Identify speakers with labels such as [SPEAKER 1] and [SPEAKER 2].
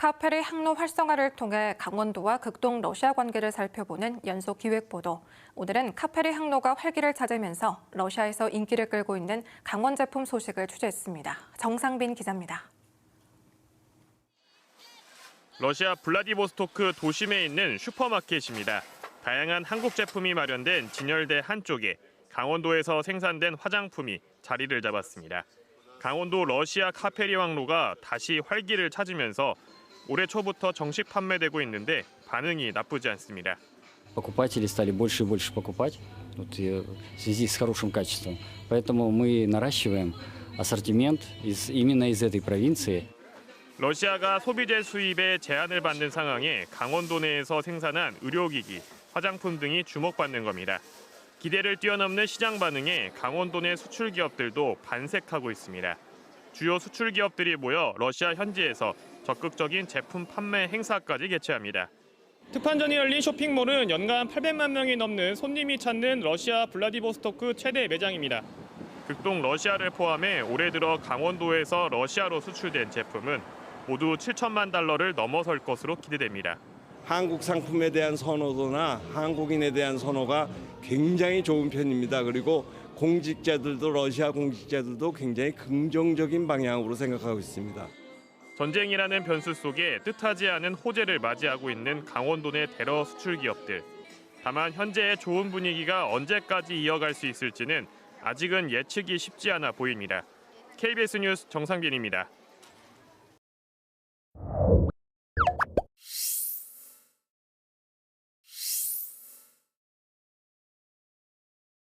[SPEAKER 1] 카페리 항로 활성화를 통해 강원도와 극동 러시아 관계를 살펴보는 연속 기획 보도. 오늘은 카페리 항로가 활기를 찾으면서 러시아에서 인기를 끌고 있는 강원 제품 소식을 취재했습니다. 정상빈 기자입니다.
[SPEAKER 2] 러시아 블라디보스토크 도심에 있는 슈퍼마켓입니다. 다양한 한국 제품이 마련된 진열대 한쪽에 강원도에서 생산된 화장품이 자리를 잡았습니다. 강원도 러시아 카페리 항로가 다시 활기를 찾으면서 올해 초부터 정식 판매되고 있는데 반응이 나쁘지 않습니다.
[SPEAKER 3] Покупатели стали больше и больше покупать вот, и в связи с хорошим качеством. Поэтому мы наращиваем ассортимент из, именно из этой провинции.
[SPEAKER 2] 러시아가 소비재 수입에 제한을 받는 상황에 강원도 내에서 생산한 의료기기, 화장품 등이 주목받는 겁니다. 기대를 뛰어넘는 시장 반응에 강원도 내 수출 기업들도 반색하고 있습니다. 주요 수출 기업들이 모여 러시아 현지에서 적극적인 제품 판매 행사까지 개최합니다. 특판전이 열린 쇼핑몰은 연간 800만 명이 넘는 손님이 찾는 러시아 블라디보스토크 최대 매장입니다. 극동 러시아를 포함해 올해 들어 강원도에서 러시아로 수출된 제품은 모두 7천만 달러를 넘어설 것으로 기대됩니다.
[SPEAKER 4] 한국 상품에 대한 선호도나 한국인에 대한 선호가 굉장히 좋은 편입니다. 그리고 공직자들도 러시아 공직자들도 굉장히 긍정적인 방향으로 생각하고 있습니다.
[SPEAKER 2] 전쟁이라는 변수 속에 뜻하지 않은 호재를 맞이하고 있는 강원도 내 대러 수출 기업들. 다만 현재의 좋은 분위기가 언제까지 이어갈 수 있을지는 아직은 예측이 쉽지 않아 보입니다. KBS 뉴스 정상빈입니다.